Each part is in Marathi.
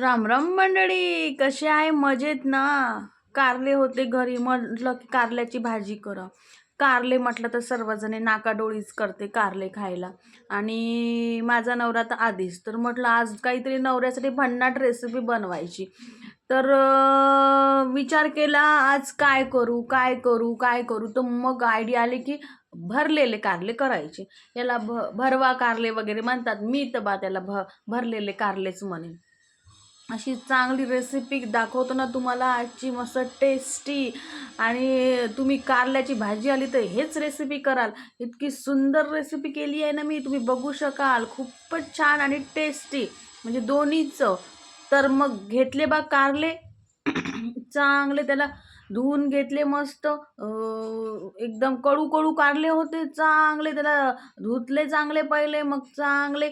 राम राम मंडळी कसे आहे? मजेत ना? कारले होते घरी. म्हटलं की कारल्याची भाजी करा. कारले म्हटलं तर सर्वजणे नाकाडोळीच करते कारले खायला. आणि माझा नवरा तर आधीच. तर म्हटलं आज काहीतरी नवऱ्यासाठी भन्नाट रेसिपी बनवायची. तर विचार केला आज काय करू काय करू काय करू? तर मग आयडिया आली की भरलेले कारले करायचे. याला भ भरवा कारले वगैरे म्हणतात. मी तर बा त्याला भ भरलेले कारलेच म्हणेन. अशी चांगली रेसिपी दाखवतो ना तुम्हाला आजची मस्त टेस्टी आणि तुम्ही कारल्याची भाजी आली तर हेच रेसिपी कराल. इतकी सुंदर रेसिपी केली आहे ना मी तुम्ही बघू शकाल. खूपच छान आणि टेस्टी म्हणजे दोन्हीच. तर मग घेतले बा कारले. चांगले त्याला धुवून घेतले मस्त. एकदम कडू कडू कारले होते. चांगले त्याला धुतले चांगले पहिले. मग चांगले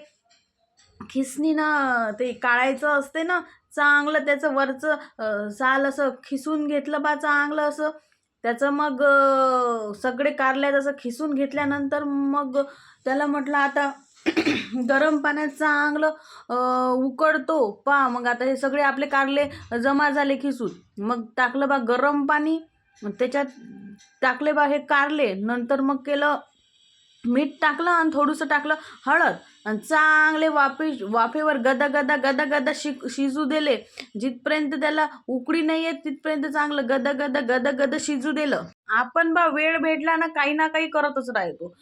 खिसणीनं ते काढायचं असते ना चांगलं त्याचं वरचं साल असं खिसून घेतलं बा चांगलं असं. त्याचं मग सगळे कारल्यात असं खिसून घेतल्यानंतर मग त्याला म्हटलं आता गरम पाण्यात चांगलं उकडतो. पा मग आता हे सगळे आपले कारले जमा झाले खिसून. मग टाकलं बा गरम पाणी त्याच्यात टाकले बा हे कारले. नंतर मग केलं मीठ टाकलं आणि थोडंसं टाकलं हळद. आणि चांगले वाफे वाफेवर गदा गदा गदा गदा शिक शिजू दिले. जिथपर्यंत त्याला उकळी नाही येत तिथपर्यंत चांगलं गदा गदा गदा गदा शिजू दिलं. आपण बा वेळ भेटला ना काही ना काही करतच राहतो.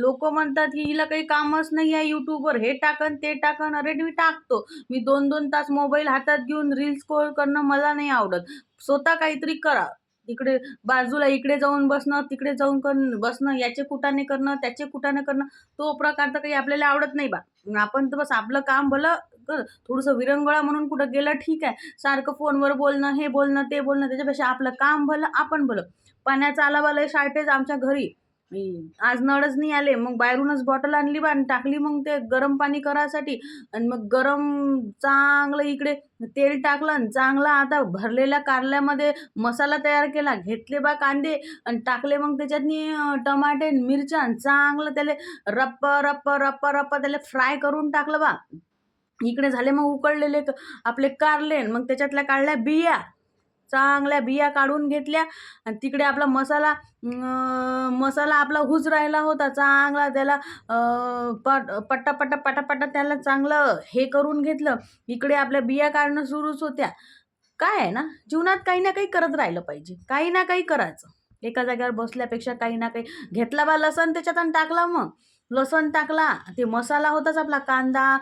लोक म्हणतात की हिला काही कामच नाही आहे यूट्यूबवर हे टाकन ते टाकन. अरे मी टाकतो. मी दोन दोन तास मोबाईल हातात घेऊन रील्स स्क्रोल करणं मला नाही आवडत. स्वतः काहीतरी करा. इकडे बाजूला इकडे जाऊन बसणं तिकडे जाऊन करणं बसणं याचे कुटाने करणं त्याचे कुटाने करणं तो प्रकार तर काही आपल्याला आवडत नाही बा. आपण तर बस आपलं काम भलं कर थोडंसं विरंगुळा म्हणून कुठं गेलं ठीक आहे. सारखं फोनवर बोलणं हे बोलणं ते बोलणं त्याच्यापेक्षा आपलं काम भलं आपण भलं. पाण्याचा आला बाला शार्टेज आमच्या घरी. आज नळच नाही आले मग बाहेरूनच बॉटल आणली बा आणि टाकली मग ते गरम पाणी करायसाठी. आणि मग गरम चांगलं इकडे तेल टाकलं आणि चांगला आता भरलेल्या कारल्यामध्ये मसाला तयार केला. घेतले बा कांदे आणि टाकले मग त्याच्यातनी टमाटे मिरच्या आणि चांगलं त्याला रप्प रप्प रप्प रप्प त्याला फ्राय करून टाकलं बा. इकडे झाले मग उकळलेले आपले कारले आणि मग त्याच्यातल्या काढल्या बिया. चांगल्या बिया काढून घेतल्या. आणि तिकडे आपला मसाला मसाला आपला हुज राहिला होता. चांगला त्याला पट पट्टा पट्टा पटा त्याला चांगलं हे करून घेतलं. इकडे आपल्या बिया काढणं सुरूच होत्या. काय आहे ना? जीवनात काही ना काही करत राहिलं पाहिजे. काही ना काही करायचं. एका जागेवर बसल्यापेक्षा काही ना काही घेतला बा लसण त्याच्यात आणि टाकला मग. लसण टाकला ते मसाला होताच आपला कांदा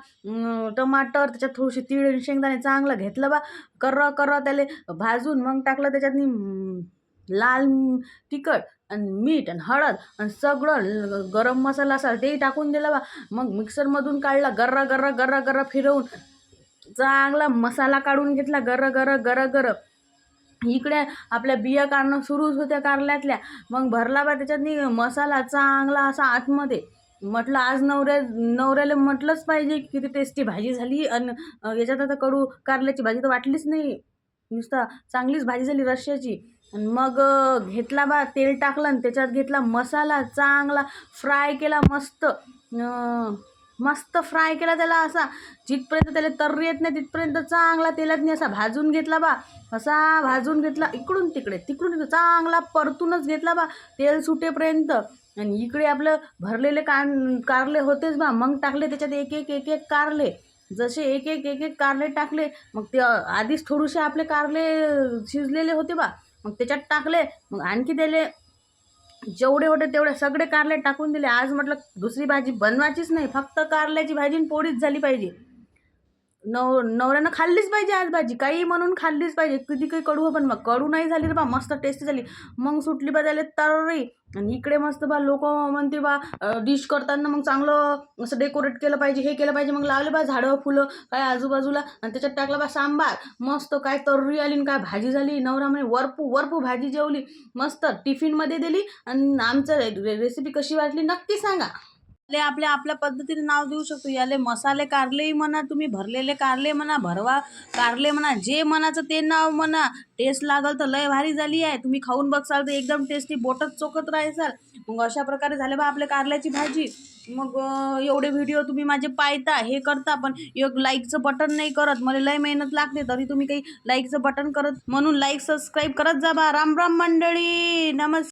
टमाटर त्याच्यात थोडीशी तीळ आणि शेंगदाणे चांगलं घेतलं बा. कर्र कर्र त्याला भाजून मग टाकलं त्याच्यातनं लाल तिखट आणि मीठ आणि हळद आणि सगळं गरम मसाला असा तेही टाकून दिला बा. मग मिक्सरमधून काढला गर्र गर्र गर्र गर्र फिरवून चांगला मसाला काढून घेतला गर्र गर्र गर गर इकडे आपल्या बिया काढणं सुरूच होत्या कारल्यातल्या. मग भरला बा त्याच्यातनी मसाला चांगला असा आतमध्ये. म्हटलं आज नवऱ्या नवऱ्याला म्हटलंच पाहिजे किती टेस्टी भाजी झाली आणि याच्यात आता कडू कारल्याची भाजी तर वाटलीच नाही. नुसता चांगलीच भाजी झाली रश्श्याची आणि मग घेतला बा तेल टाकलं आणि त्याच्यात घेतला मसाला चांगला फ्राय केला मस्त. मस्त फ्राय केला त्याला असा. जिथपर्यंत त्याला तर्री येत नाही तिथपर्यंत चांगला तेलातनी असा भाजून घेतला बा. असा भाजून घेतला इकडून तिकडे तिकडून चांगला परतूनच घेतला बा तेल सुटेपर्यंत. आणि इकडे आपलं भरलेले कान कारले होतेच बा. मग टाकले त्याच्यात एक एक एक एक कारले. जसे एक एक एक एक कारले टाकले मग ते आधीच थोडेसे आपले कारले शिजलेले होते बा. मग त्याच्यात टाकले मग आणखी त्याले जेवढे होते तेवढे सगळे कारले टाकून दिले. आज म्हटलं दुसरी भाजी बनवायचीच नाही फक्त कारल्याची भाजी पोळीच झाली पाहिजे. नव नवऱ्यानं खाल्लीच पाहिजे आज भाजी काही म्हणून खाल्लीच पाहिजे. कधी काही कडू हो पण मग कडू नाही झाली रे बा मस्त टेस्टी झाली. मग सुटली बा त्याला तर्री आणि इकडे मस्त बा लोक म्हणते बा डिश करताना मग चांगलं असं डेकोरेट केलं पाहिजे हे केलं पाहिजे. मग लावले बा झाडं फुलं काय आजूबाजूला. आणि त्याच्यात टाकलं बा सांबार. मस्त काय तर्री आली आणि काय भाजी झाली. नवरा म्हणे वरपू वरपू भाजी जेवली. मस्त टिफिनमध्ये दिली. आणि आमचं रेसिपी कशी वाटली नक्की सांगा. ले आपल्या आपल्या पद्धतीने नाव देऊ शकतो. याले मसाले कारलेही म्हणा तुम्ही भरलेले कारले म्हणा भरवा कारले म्हणा जे म्हणाचं ते नाव म्हणा. टेस्ट लागल तर लय भारी झाली आहे. तुम्ही खाऊन बघसाल तर एकदम टेस्टी बोटच चोखत राहायसाल. मग अशा प्रकारे झाले बा आपल्या कारल्याची भाजी. मग एवढे व्हिडिओ तुम्ही माझे पाहता हे करता पण एक लाईकचं बटन नाही करत. मला लय मेहनत लागते तरी तुम्ही काही लाईकचं बटन करत म्हणून लाईक सबस्क्राईब करत जा बा. राम राम मंडळी. नमस्कार